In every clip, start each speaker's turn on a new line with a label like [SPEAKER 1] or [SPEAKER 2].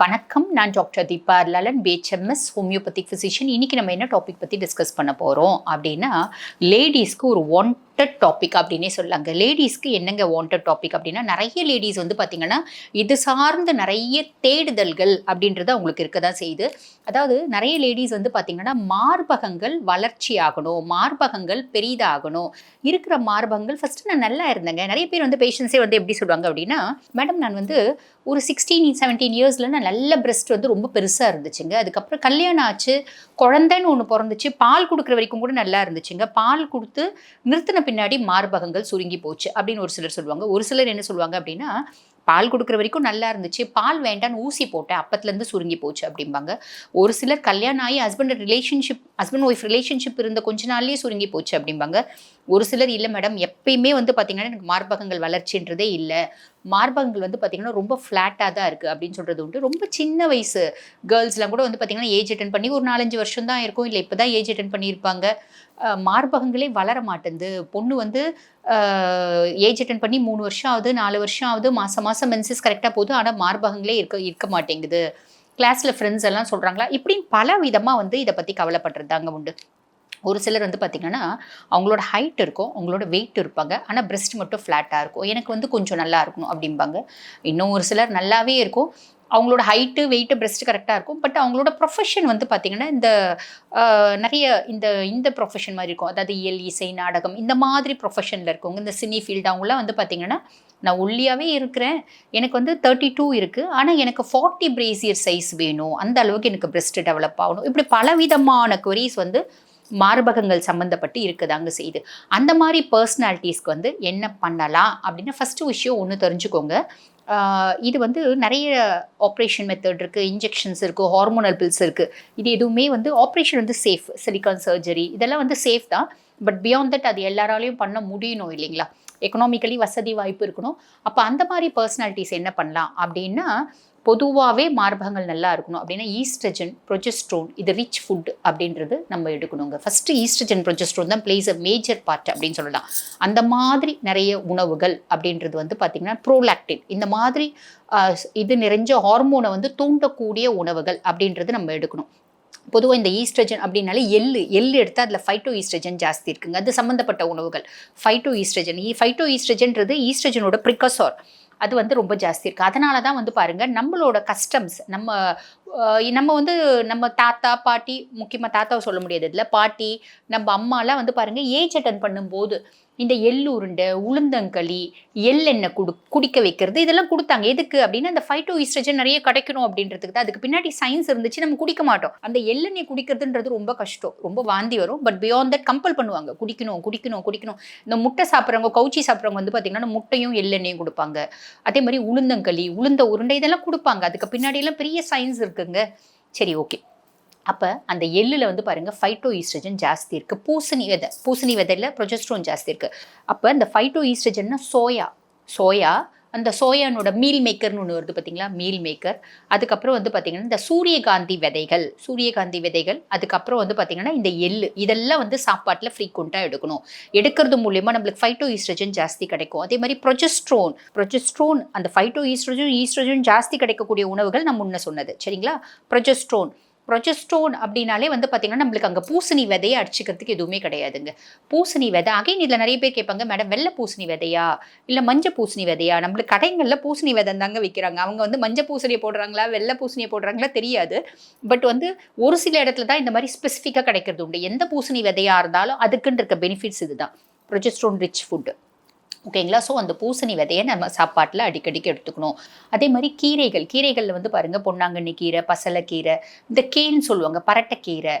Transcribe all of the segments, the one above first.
[SPEAKER 1] வணக்கம். நான் doctor Deepa Lalan BHMS homeopathic physician இன்னைக்கு நம்ம என்ன டாபிக் பற்றி டிஸ்கஸ் பண்ண போகிறோம் அப்படின்னா லேடிஸ்க்கு ஒரு ஒன் வாண்டட் டாபிக் அப்படின்னே சொல்லாங்க. லேடிஸ்க்கு என்னங்க வாண்டட் டாபிக் அப்படின்னா நிறைய லேடிஸ் வந்து பார்த்திங்கன்னா இது சார்ந்த நிறைய தேடுதல்கள் அப்படின்றது அவங்களுக்கு இருக்க தான் செய்யுது. அதாவது நிறைய லேடிஸ் வந்து பார்த்திங்கன்னா மார்பகங்கள் வளர்ச்சி ஆகணும் மார்பகங்கள் பெரிதாகணும். இருக்கிற மார்பகங்கள் ஃபஸ்ட்டு நான் நல்லா இருந்தேங்க. நிறைய பேர் வந்து பேஷண்ட்ஸே வந்து எப்படி சொல்லுவாங்க அப்படின்னா மேடம் நான் வந்து ஒரு சிக்ஸ்டீன் செவன்டீன் இயர்ஸில் நான் நல்ல பிரெஸ்ட் வந்து ரொம்ப பெருசாக இருந்துச்சுங்க. அதுக்கப்புறம் கல்யாணம் ஆச்சு குழந்தைன்னு ஒன்று பிறந்துச்சு பால் கொடுக்குற வரைக்கும் கூட நல்லா இருந்துச்சுங்க. பால் கொடுத்து நிறுத்தின பின்னாடி மார்பகங்கள் சுருங்கி போச்சு அப்படின்னு ஒரு சிலர் சொல்லுவாங்க. ஒரு சிலர் என்ன சொல்லுவாங்க அப்படின்னா பால் கொடுக்குற வரைக்கும் நல்லா இருந்துச்சு. பால் வேண்டான்னு ஊசி போட்டேன். அப்பத்துலேருந்து சுருங்கி போச்சு அப்படிம்பாங்க. ஒரு சிலர் கல்யாணம் ஆகி husband relationship husband wife relationship இருந்த கொஞ்ச நாள்லேயே சுருங்கி போச்சு அப்படிம்பாங்க. ஒரு சிலர் இல்லை மேடம் எப்பயுமே வந்து பார்த்திங்கன்னா எனக்கு மார்பகங்கள் வளர்ச்சின்றதே இல்லை. மார்பகங்கள் வந்து பார்த்திங்கன்னா ரொம்ப ஃப்ளாட்டாக தான் இருக்குது அப்படின்னு சொல்கிறது உண்டு. ரொம்ப சின்ன வயசு கேர்ள்ஸ்லாம் கூட வந்து பார்த்திங்கன்னா ஏஜ் அட்டன் பண்ணி ஒரு நாலஞ்சு வருஷம் தான் இருக்கும். இல்லை இப்போ தான் ஏஜ் அட்டன் பண்ணியிருப்பாங்க மார்பகங்களே வளர மாட்டேங்குது பொண்ணு வந்து ஏஜ் அட்டன் பண்ணி மூணு வருஷம் ஆகுது நாலு வருஷம் ஆகுது மாதம் மாதம் மென்சஸ் கரெக்டாக போகுது ஆனால் மார்பகங்களே இருக்க இருக்க மாட்டேங்குது. கிளாஸில் ஃப்ரெண்ட்ஸ் எல்லாம் சொல்கிறாங்களா இப்படின்னு பல விதமாக வந்து இதை பற்றி கவலைப்படுறது அங்கே உண்டு. ஒரு சிலர் வந்து பார்த்திங்கன்னா அவங்களோட ஹைட் இருக்கும் அவங்களோட வெயிட் இருப்பாங்க ஆனால் பிரெஸ்ட் மட்டும் ஃப்ளாட்டாக இருக்கும். எனக்கு வந்து கொஞ்சம் நல்லா இருக்கணும் அப்படிம்பாங்க. இன்னும் ஒரு சிலர் நல்லாவே இருக்கும். அவங்களோட ஹைட்டு வெயிட்டு breast கரெக்டாக இருக்கும். பட் அவங்களோட ப்ரொஃபஷன் வந்து பார்த்திங்கன்னா இந்த நிறைய இந்த இந்த ப்ரொஃபஷன் மாதிரி இருக்கும். அதாவது இயல் இசை நாடகம் இந்த மாதிரி ப்ரொஃபஷனில் இருக்கவங்க இந்த சினி ஃபீல்டு அவங்களாம் வந்து பார்த்திங்கன்னா நான் ஒல்லியாகவே இருக்கிறேன். எனக்கு வந்து தேர்ட்டி டூ இருக்குது ஆனால் எனக்கு ஃபார்ட்டி பிரேசியர் சைஸ் வேணும். அந்த அளவுக்கு எனக்கு breast டெவலப் ஆகணும். இப்படி பலவிதமான queries வந்து மார்பகங்கள் சம்மந்தப்பட்டு இருக்குதாங்க செய்யுது அந்த மாதிரி பர்சனாலிட்டிஸ்க்கு வந்து என்ன பண்ணலாம் அப்படின்னா ஃபஸ்ட்டு விஷயம் ஒன்று தெரிஞ்சுக்கோங்க. இது வந்து நிறைய ஆப்ரேஷன் மெத்தட் இருக்குது இன்ஜெக்ஷன்ஸ் இருக்குது ஹார்மோனல் பில்ஸ் இருக்குது இது எதுவுமே வந்து ஆப்ரேஷன் வந்து சேஃப் சிலிக்கான் சர்ஜரி இதெல்லாம் வந்து சேஃப் தான். பட் பியாண்ட் தட் அது எல்லாராலையும் பண்ண முடியணும் இல்லைங்களா? எக்கனாமிக்கலி வசதி வாய்ப்பு இருக்கணும். அப்போ அந்த மாதிரி பர்சனாலிட்டிஸ் என்ன பண்ணலாம் அப்படின்னா பொதுவாகவே மார்பகங்கள் நல்லா இருக்கணும் அப்படின்னா ஈஸ்ட்ரஜன் ப்ரொஜெஸ்ட்ரோன் இது ரிச் ஃபுட் அப்படின்றது நம்ம எடுக்கணுங்க. ஃபஸ்ட்டு ஈஸ்ட்ரஜன் ப்ரொஜெஸ்ட்ரோன் தான் பிளேஸ் அ மேஜர் பார்ட் அப்படின்னு சொல்லலாம். அந்த மாதிரி நிறைய உணவுகள் அப்படின்றது வந்து பார்த்திங்கன்னா ப்ரோலாக்டின் இந்த மாதிரி இது நிறைஞ்ச ஹார்மோனை வந்து தூண்டக்கூடிய உணவுகள் அப்படின்றது நம்ம எடுக்கணும். பொதுவாக இந்த ஈஸ்ட்ரஜன் அப்படின்னாலே எள்ளு. எள்ளு எடுத்தால் அதில் ஃபைட்டோ ஈஸ்ட்ரஜன் ஜாஸ்தி இருக்குங்க. அது சம்மந்தப்பட்ட உணவுகள். ஃபைட்டோ ஈஸ்ட்ரஜன் ஃபைட்டோ ஈஸ்ட்ரஜன்றது ஈஸ்ட்ரஜனோட ப்ரிகசோர் அது வந்து ரொம்ப ஜாஸ்தி இருக்குது அதனால தான் வந்து பாருங்கள் நம்மளோட கஸ்டம்ஸ் நம்ம நம்ம வந்து நம்ம தாத்தா பாட்டி முக்கியமாக தாத்தாவை சொல்ல முடியாது இதில். பாட்டி நம்ம அம்மாலாம் வந்து பாருங்கள் ஏஜ் அட்டன் பண்ணும்போது இந்த எள் உருண்டை உளுந்தங்களி எள்ளெண்ணெய் குடு குடிக்க வைக்கிறது இதெல்லாம் கொடுத்தாங்க. எதுக்கு அப்படின்னா அந்த ஃபைட்டோ ஈஸ்ட்ரஜன் நிறைய கிடைக்கணும் அப்படின்றதுக்கு தான். அதுக்கு பின்னாடி சயின்ஸ் இருந்துச்சு நம்ம குடிக்க மாட்டோம். அந்த எள்ளெண்ணெய் குடிக்கிறதுன்றது ரொம்ப கஷ்டம். ரொம்ப வாந்தி வரும். பட் பியாண்ட் தட் கம்பல் பண்ணுவாங்க. குடிக்கணும் குடிக்கணும் குடிக்கணும். இந்த முட்டை சாப்பிட்றவங்க கவுச்சி சாப்பிட்றவங்க வந்து பார்த்திங்கன்னா முட்டையும் எள்ளெண்ணையும் கொடுப்பாங்க. அதே மாதிரி உளுந்தங்களி உளுந்த உருண்டை இதெல்லாம் கொடுப்பாங்க. அதுக்கு பின்னாடியெல்லாம் பெரிய சயின்ஸ் இருக்குங்க. சரி ஓகே அப்போ அந்த எள்ளில் வந்து பாருங்கள் ஃபைட்டோ ஈஸ்ட்ரஜன் ஜாஸ்தி இருக்குது பூசணி விதை பூசணி விதையில் ப்ரொஜெஸ்ட்ரோன் ஜாஸ்தி இருக்குது அப்போ இந்த ஃபைட்டோ ஈஸ்ட்ரஜன்னா சோயா சோயா அந்த சோயானோட மீல் மேக்கர்னு ஒன்று வருது பார்த்தீங்களா மீல் மேக்கர் அதுக்கப்புறம் வந்து பார்த்திங்கன்னா இந்த சூரியகாந்தி விதைகள் சூரியகாந்தி விதைகள் அதுக்கப்புறம் வந்து பார்த்திங்கன்னா இந்த எள்ளு இதெல்லாம் வந்து சாப்பாட்டில் ஃப்ரீக்குவெண்ட்டாக எடுக்கணும். எடுக்கிறது மூலயமா நம்மளுக்கு ஃபைட்டோ ஈஸ்ட்ரஜன் ஜாஸ்தி கிடைக்கும். அதே மாதிரி ப்ரொஜெஸ்ட்ரோன் ப்ரொஜெஸ்ட்ரோன் அந்த ஃபைட்டோ ஈஸ்ட்ரஜன் ஈஸ்ட்ரஜன் ஜாஸ்தி கிடைக்கக்கூடிய உணவுகள் நான் முன்ன சொன்னது. சரிங்களா? ப்ரொஜெஸ்ட்ரோன் ப்ரொஜெஸ்டோன் அப்படின்னாலே வந்து பார்த்திங்கன்னா நம்மளுக்கு அங்கே பூசணி விதையை அடிச்சுக்கிறதுக்கு எதுவுமே கிடையாதுங்க. பூசணி விதை அகைன் இதில் நிறைய பேர் கேட்பாங்க மேடம் வெள்ளை பூசணி விதையா? இல்லை மஞ்சள் பூசணி விதையா? நம்மளுக்கு கடைகளில் பூசணி விதை தாங்க விற்கிறாங்க அவங்க வந்து மஞ்சள் பூசணியை போடுறாங்களா வெள்ளை பூசணியை போடுறாங்களா தெரியாது. பட் வந்து ஒரு சில இடத்துல தான் இந்த மாதிரி ஸ்பெசிஃபிக்காக கிடைக்கிறது உண்டு. எந்த பூசணி விதையாக இருந்தாலும் அதுக்குன்னு இருக்க பெனிஃபிட்ஸ் இதுதான். ப்ரொஜெஸ்ட்ரோன் ரிச் ஃபுட்டு ஓகேங்களா? ஸோ அந்த பூசணி விதையை நம்ம சாப்பாட்டில் அடிக்கடிக்கு எடுத்துக்கணும். அதே மாதிரி கீரைகள் கீரைகளில் வந்து பாருங்கள் பொன்னாங்கண்ணி கீரை பசலைக்கீரை இந்த கேன்னு சொல்லுவாங்க பரட்டைக்கீரை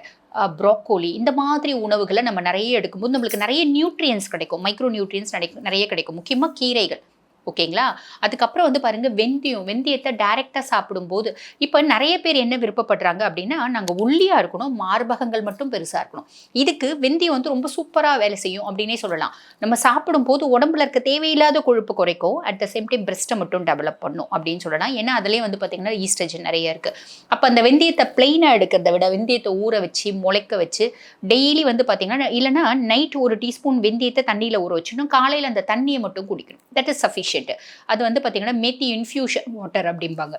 [SPEAKER 1] ப்ரோக்கோலி இந்த மாதிரி உணவுகளை நம்ம நிறைய எடுக்கும்போது நம்மளுக்கு நிறைய நியூட்ரியன்ஸ் கிடைக்கும். மைக்ரோ நியூட்ரியன்ஸ் நிறைய கிடைக்கும். முக்கியமாக கீரைகள். ஓகேங்களா? அதுக்கப்புறம் வந்து பாருங்கள் வெந்தயம். வெந்தயத்தை டைரெக்டாக சாப்பிடும்போது இப்போ நிறைய பேர் என்ன விருப்பப்படுறாங்க அப்படின்னா நாங்கள் ஒல்லியாக இருக்கணும் மார்பகங்கள் மட்டும் பெருசாக இருக்கணும். இதுக்கு வெந்தயம் வந்து ரொம்ப சூப்பராக வேலை செய்யும் அப்படின்னே சொல்லலாம். நம்ம சாப்பிடும்போது உடம்புல இருக்க தேவையில்லாத கொழுப்பு குறைக்கும். அட் த சேம் டைம் பிரெஸ்ட்டை மட்டும் டெவலப் பண்ணும் அப்படின்னு சொல்லலாம். ஏன்னா அதுலேயே வந்து பார்த்திங்கன்னா ஈஸ்ட்ரஜன் நிறைய இருக்குது அப்போ அந்த வெந்தயத்தை பிளெயினாக எடுக்கிறத விட வெந்தயத்தை ஊற வச்சு முளைக்க வச்சு டெய்லி வந்து பார்த்திங்கன்னா இல்லைன்னா நைட் ஒரு டீஸ்பூன் வெந்தயத்தை தண்ணியில் ஊற வச்சிடணும். காலையில் அந்த தண்ணியை மட்டும் குடிக்கணும். தட் இஸ் ஷீட்டு அது வந்து பார்த்திங்கன்னா மெத்தி இன்ஃப்யூஷன் வாட்டர் அப்படிம்பாங்க.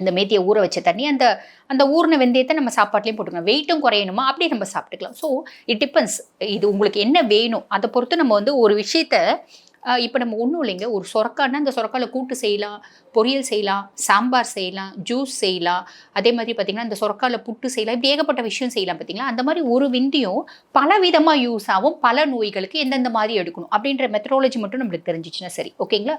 [SPEAKER 1] இந்த மேத்தியை ஊற வச்ச தண்ணி அந்த அந்த ஊர்ன வெந்தயத்தை நம்ம சாப்பாட்லேயும் போட்டுக்கலாம். வெயிட்டும் குறையணுமா? அப்படியே நம்ம சாப்பிட்டுக்கலாம். ஸோ இட் டிபெண்ட்ஸ் இது உங்களுக்கு என்ன வேணும்? அதை பொறுத்து நம்ம வந்து ஒரு விஷயத்த இப்போ நம்ம ஒன்றும் இல்லைங்க ஒரு சொரக்கான்னா அந்த சொரக்காவில் கூட்டு செய்யலாம் பொரியல் செய்யலாம் சாம்பார் செய்யலாம் ஜூஸ் செய்யலாம். அதே மாதிரி பார்த்திங்கன்னா அந்த சொரக்கால புட்டு செய்யலாம். இப்படி ஏகப்பட்ட விஷயம் செய்யலாம் பார்த்தீங்களா அந்த மாதிரி ஒரு விந்தியும் பல விதமாக யூஸ் ஆகும். பல நோய்களுக்கு எந்தெந்த மாதிரி எடுக்கணும் அப்படின்ற மெத்தடாலஜி மட்டும் நம்மளுக்கு தெரிஞ்சிச்சுன்னா சரி. ஓகேங்களா?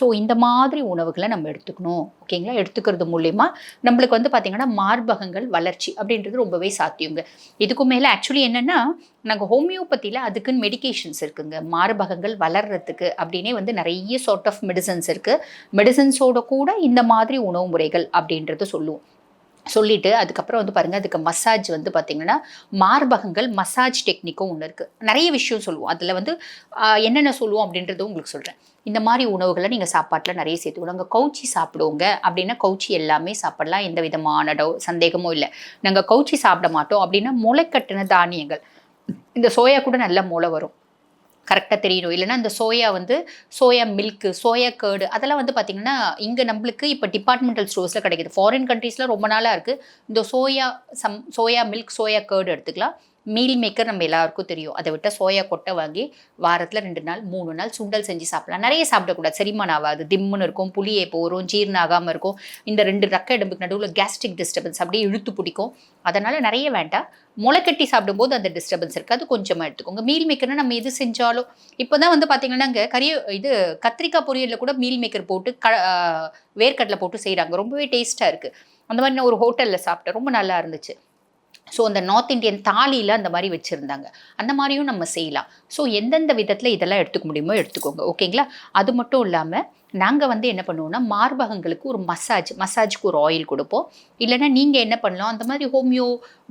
[SPEAKER 1] ஸோ இந்த மாதிரி உணவுகளை நம்ம எடுத்துக்கணும். ஓகேங்களா? எடுத்துக்கிறது மூலயமா நம்மளுக்கு வந்து பார்த்திங்கன்னா மார்பகங்கள் வளர்ச்சி அப்படின்றது ரொம்பவே சாத்தியங்க. இதுக்கு மேலே ஆக்சுவலி என்னென்னா நாங்கள் ஹோமியோபதியில் அதுக்குன்னு மெடிகேஷன்ஸ் இருக்குங்க. மார்பகங்கள் வளர்கிறதுக்கு அப்படின்னே வந்து நிறைய சார்ட் ஆஃப் மெடிசன்ஸ் இருக்குது மெடிசன்ஸோட கூட இந்த மாதிரி உணவு முறைகள் அப்படின்றது சொல்லுவோம். சொல்லிட்டு அதுக்கப்புறம் வந்து பாருங்கள் அதுக்கு மசாஜ் வந்து பார்த்திங்கன்னா மார்பகங்கள் மசாஜ் டெக்னிக்கும் ஒன்று இருக்குது நிறைய விஷயம் சொல்லுவோம். அதில் வந்து என்னென்ன சொல்லுவோம் அப்படின்றதும் உங்களுக்கு சொல்கிறேன் இந்த மாதிரி உணவுகளை நீங்கள் சாப்பாட்டில் நிறைய சேர்த்துக்கணும் நாங்கள் கவுச்சி சாப்பிடுவோங்க அப்படின்னா கவுச்சி எல்லாமே சாப்பிடலாம். எந்த விதமான சந்தேகமும் இல்லை. நாங்கள் கவுச்சி சாப்பிட மாட்டோம் அப்படின்னா முளைக்கட்டின தானியங்கள். இந்த சோயா கூட நல்ல முளை வரும். கரெக்டாக தெரியணும் இல்லைன்னா இந்த சோயா வந்து சோயா மில்க்கு சோயா கேர்டு அதெல்லாம் வந்து பார்த்திங்கன்னா இங்கே நம்மளுக்கு இப்போ டிபார்ட்மெண்டல் ஸ்டோர்ஸில் கிடைக்கிது. ஃபாரின் கண்ட்ரீஸில் ரொம்ப நாளாக இருக்குது இந்த soya some soya milk soya curd எடுத்துக்கலாம். மீல் மேக்கர் நம்ம எல்லாருக்கும் தெரியும். அதை விட்டால் சோயா கொட்டை வாங்கி வாரத்தில் ரெண்டு நாள் மூணு நாள் சுண்டல் செஞ்சு சாப்பிடலாம். நிறைய சாப்பிடக்கூடாது. செரிமானம் ஆகாது. திம்முன்னு இருக்கும். புளியே போகிறோம் ஜீரணம் ஆகாமல் இருக்கும். இந்த ரெண்டு ரக்க இடம்புக்கு நடுவில் கேஸ்ட்ரிக் டிஸ்டர்பன்ஸ் அப்படியே இழுத்து பிடிக்கும். அதனால் நிறைய வேண்டாம். முளைக்கட்டி சாப்பிடும்போது அந்த டிஸ்டர்பன்ஸ் இருக்காது கொஞ்சமாக எடுத்துக்கோங்க. மீல் மேக்கர்னா நம்ம எது செஞ்சாலும் இப்போ தான் வந்து பார்த்தீங்கன்னா இங்கே கரிய இது கத்திரிக்காய் பொரியலில் கூட மீல் மேக்கர் போட்டு க வேர்க்கடலை போட்டு செய்கிறாங்க ரொம்பவே டேஸ்ட்டாக இருக்குது அந்த மாதிரி நான் ஒரு ஹோட்டலில் சாப்பிட்டேன். ரொம்ப நல்லா இருந்துச்சு. ஸோ அந்த நார்த் இந்தியன் தாலியில் அந்த மாதிரி வச்சுருந்தாங்க. அந்த மாதிரியும் நம்ம செய்யலாம். ஸோ எந்தெந்த விதத்தில் இதெல்லாம் எடுத்துக்க முடியுமோ எடுத்துக்கோங்க. ஓகேங்களா அது மட்டும் இல்லாமல் நாங்கள் வந்து என்ன பண்ணுவோம்னா மார்பகங்களுக்கு ஒரு மசாஜ் மசாஜ்க்கு ஒரு ஆயில் கொடுப்போம். இல்லைன்னா நீங்கள் என்ன பண்ணலாம் அந்த மாதிரி ஹோமியோ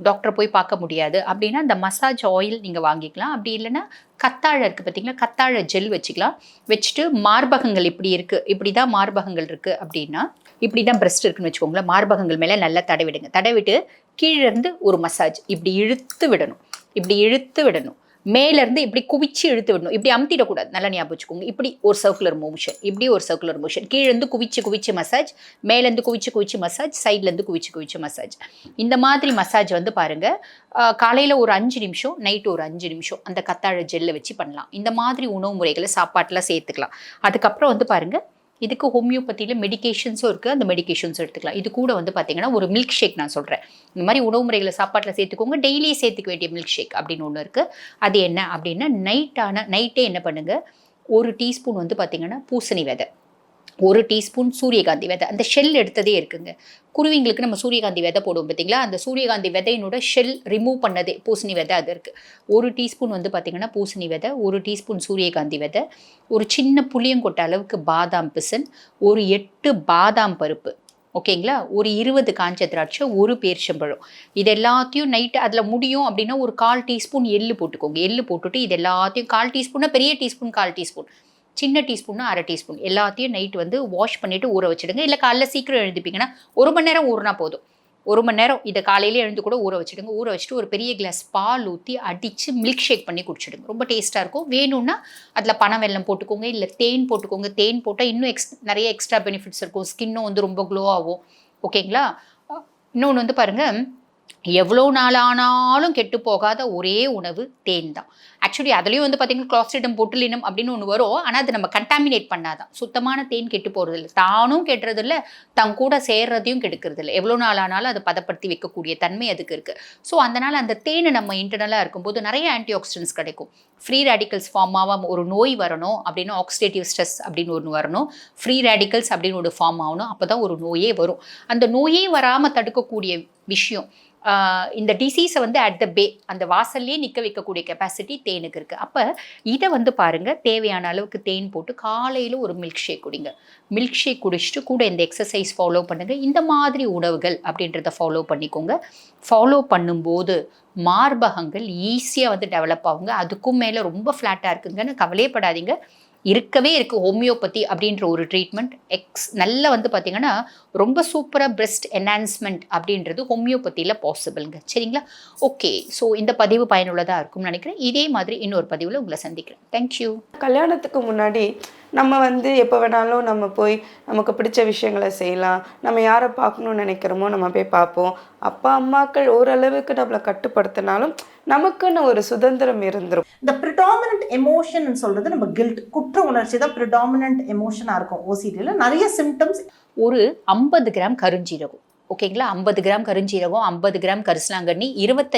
[SPEAKER 1] டாக்டரை போய் பார்க்க முடியாது. அப்படின்னா அந்த மசாஜ் ஆயில் நீங்கள் வாங்கிக்கலாம். அப்படி இல்லைன்னா கத்தாழை இருக்குது பார்த்தீங்களா கத்தாழை ஜெல் வச்சுக்கலாம். வச்சுட்டு மார்பகங்கள் இப்படி இருக்குது இப்படி தான் மார்பகங்கள் இருக்குது அப்படின்னா இப்படி தான் பிரஸ்ட் இருக்குன்னு வச்சுக்கோங்களேன் மார்பகங்கள் மேலே நல்லா தடவிடுங்க. தடவிட்டு கீழே இருந்து ஒரு மசாஜ் இப்படி இழுத்து விடணும். இப்படி இழுத்து விடணும். மேலேருந்து இப்படி குவிச்சு இழுத்து விடணும். இப்படி அமுத்திடக்கூடாது. நல்லா ஞாபகம் வச்சுக்கோங்க. இப்படி ஒரு சர்க்குலர் மோஷன் இப்படி ஒரு சர்க்குலர் மோஷன் கீழேருந்து குவிச்சு குவிச்சு மசாஜ் மேலேருந்து குவிச்சு குவிச்சு மசாஜ் சைட்லேருந்து குவிச்சு குவிச்சு மசாஜ் இந்த மாதிரி மசாஜ் வந்து பாருங்கள் காலையில் ஒரு அஞ்சு நிமிஷம் நைட்டு ஒரு அஞ்சு நிமிஷம் அந்த கத்தாழை ஜெல்லை வச்சு பண்ணலாம். இந்த மாதிரி உணவு முறைகளை சாப்பாட்டில் சேர்த்துக்கலாம். அதுக்கப்புறம் வந்து பாருங்கள் இதுக்கு ஹோமியோபதியில் மெடிகேஷன்ஸும் இருக்குது அந்த மெடிகேஷன்ஸும் எடுத்துக்கலாம். இது கூட வந்து பார்த்தீங்கன்னா ஒரு மில்க் ஷேக் நான் சொல்கிறேன் இந்த மாதிரி உணவு முறைகளை சாப்பாட்டில் சேர்த்துக்கோங்க. டெய்லி சேர்த்துக்க வேண்டிய மில்க் ஷேக் அப்படின்னு ஒன்று இருக்குது அது என்ன அப்படின்னா நைட்டான நைட்டே என்ன பண்ணுங்கள் ஒரு டீஸ்பூன் வந்து பார்த்தீங்கன்னா பூசணி விதை ஒரு டீஸ்பூன் சூரியகாந்தி விதை. அந்த ஷெல் எடுத்ததே இருக்குங்க. குருவிங்களுக்கு நம்ம சூரியகாந்தி விதை போடுவோம் பார்த்தீங்களா அந்த சூரியகாந்தி விதையினோட ஷெல் ரிமூவ் பண்ணதே பூசணி விதை அது இருக்குது ஒரு டீஸ்பூன் வந்து பார்த்திங்கன்னா பூசணி விதை ஒரு டீஸ்பூன் சூரியகாந்தி விதை ஒரு சின்ன புளியங்கொட்டை அளவுக்கு பாதாம் பிசன் ஒரு எட்டு பாதாம் பருப்பு ஓகேங்களா? ஒரு இருபது காஞ்ச திராட்சை ஒரு பேர்ச்சம்பழம். இது எல்லாத்தையும் நைட்டு அதில் முடியும் அப்படின்னா ஒரு கால் டீஸ்பூன் எள்ளு போட்டுக்கோங்க. எள்ளு போட்டுட்டு இது எல்லாத்தையும் கால் டீஸ்பூன்னா பெரிய டீஸ்பூன் கால் டீஸ்பூன். சின்ன டீஸ்பூன்னா அரை டீஸ்பூன். எல்லாத்தையும் நைட் வந்து வாஷ் பண்ணிவிட்டு ஊற வச்சிடுங்க. இல்லை காலைல சீக்கிரம் எழுந்திப்பீங்கன்னா ஒரு மணி நேரம் ஊறினா போதும். ஒரு மணி நேரம் இதை காலையிலே எழுந்து கூட ஊற வச்சுடுங்க. ஊற வச்சுட்டு ஒரு பெரிய கிளாஸ் பால் ஊற்றி அடித்து மில்க் ஷேக் பண்ணி குடிச்சிடுங்க. ரொம்ப டேஸ்ட்டாக இருக்கும். வேணும்னா அதில் பனை வெள்ளம் போட்டுக்கோங்க. இல்லை தேன் போட்டுக்கோங்க. தேன் போட்டால் இன்னும் எக்ஸ் நிறைய எக்ஸ்ட்ரா பெனிஃபிட்ஸ் இருக்கும். ஸ்கின்னும் வந்து ரொம்ப க்ளோ ஆகும். ஓகேங்களா இன்னொன்று வந்து பாருங்கள் எவ்வளோ நாளானாலும் கெட்டு போகாத ஒரே உணவு தேன் தான். ஆக்சுவலி அதுலேயும் வந்து பார்த்தீங்கன்னா கிளாஸ்டிடம் பொட்டுலினம் அப்படின்னு ஒன்று வரும். ஆனால் அது நம்ம கண்டாமினேட் பண்ணாதான். சுத்தமான தேன் கெட்டு போகிறது இல்லை தானும் கெடுறதில்ல தங்க கூட சேர்றதையும் கெடுக்கிறது எவ்வளோ நாளானாலும் அதை பதப்படுத்தி வைக்கக்கூடிய தன்மை அதுக்கு இருக்குது ஸோ அதனால் அந்த தேனை நம்ம இன்டர்னலாக இருக்கும்போது நிறைய ஆன்டி ஆக்சிடென்ட்ஸ் கிடைக்கும். ஃப்ரீ ரேடிக்கல்ஸ் ஃபார்ம் ஆகாம ஒரு நோய் வரணும் அப்படின்னா ஆக்சிடேட்டிவ் ஸ்ட்ரெஸ் அப்படின்னு ஒன்று வரணும். ஃப்ரீ ரேடிக்கல்ஸ் அப்படின்னு ஒரு ஃபார்ம் ஆகணும். அப்போ தான் ஒரு நோயே வரும். அந்த நோயே வராமல் தடுக்கக்கூடிய விஷயம் இந்த டிசீஸை வந்து அட் த பே அந்த வாசல்லே நிற்க வைக்கக்கூடிய கெப்பாசிட்டி தேனுக்கு இருக்குது அப்போ இதை வந்து பாருங்கள் தேவையான அளவுக்கு தேன் போட்டு காலையில் ஒரு மில்க் ஷேக் குடிங்க. மில்க் ஷேக் குடிச்சிட்டு கூட இந்த எக்ஸசைஸ் ஃபாலோ பண்ணுங்கள் இந்த மாதிரி உணவுகள் அப்படின்றத ஃபாலோ பண்ணிக்கோங்க. ஃபாலோ பண்ணும்போது மார்பகங்கள் ஈஸியாக வந்து டெவலப் ஆகுங்க. அதுக்கும் மேலே ரொம்ப ஃப்ளாட்டாக இருக்குங்கன்னு கவலையப்படாதீங்க இருக்கவே இருக்குது ஹோமியோபதி அப்படின்ற ஒரு ட்ரீட்மெண்ட் எக்ஸ் நல்ல வந்து பார்த்திங்கன்னா ரொம்ப சூப்பராக பிரெஸ்ட் என்ஹான்ஸ்மெண்ட் அப்படின்றது ஹோமியோபதியில் பாசிபிள்ங்க சரிங்களா? ஓகே ஸோ இந்த பதிவு பயனுள்ளதாக இருக்கும்னு நினைக்கிறேன். இதே மாதிரி இன்னொரு பதிவில் உங்களை சந்திக்கிறேன். தேங்க்யூ
[SPEAKER 2] கல்யாணத்துக்கு முன்னாடி நம்ம வந்து எப்போ வேணாலும் நம்ம போய் நமக்கு பிடிச்ச விஷயங்களை செய்யலாம். நம்ம யாரை பார்க்கணும்னு நினைக்கிறோமோ நம்ம போய் பார்ப்போம். அப்பா அம்மாக்கள் ஓரளவுக்கு நம்மளை கட்டுப்படுத்தினாலும் நமக்குன்னு ஒரு சுதந்திரம் இருந்துரும்.
[SPEAKER 3] இந்த ப்ரிடாமினன்ட் எமோஷன் சொல்றது நம்ம கில்ட் குற்ற உணர்ச்சி தான் ப்ரிடாமினன்ட் எமோஷனா இருக்கும் ஓசிடியில் நிறைய சிம்டம்ஸ்
[SPEAKER 1] ஒரு ஐம்பது கிராம் கருஞ்சீரகம். ஓகேங்களா? ஐம்பது கிராம் கருஞ்சீரகம் ஐம்பது கிராம் கரிசலாங்கண்ணி இருபத்தஞ்சு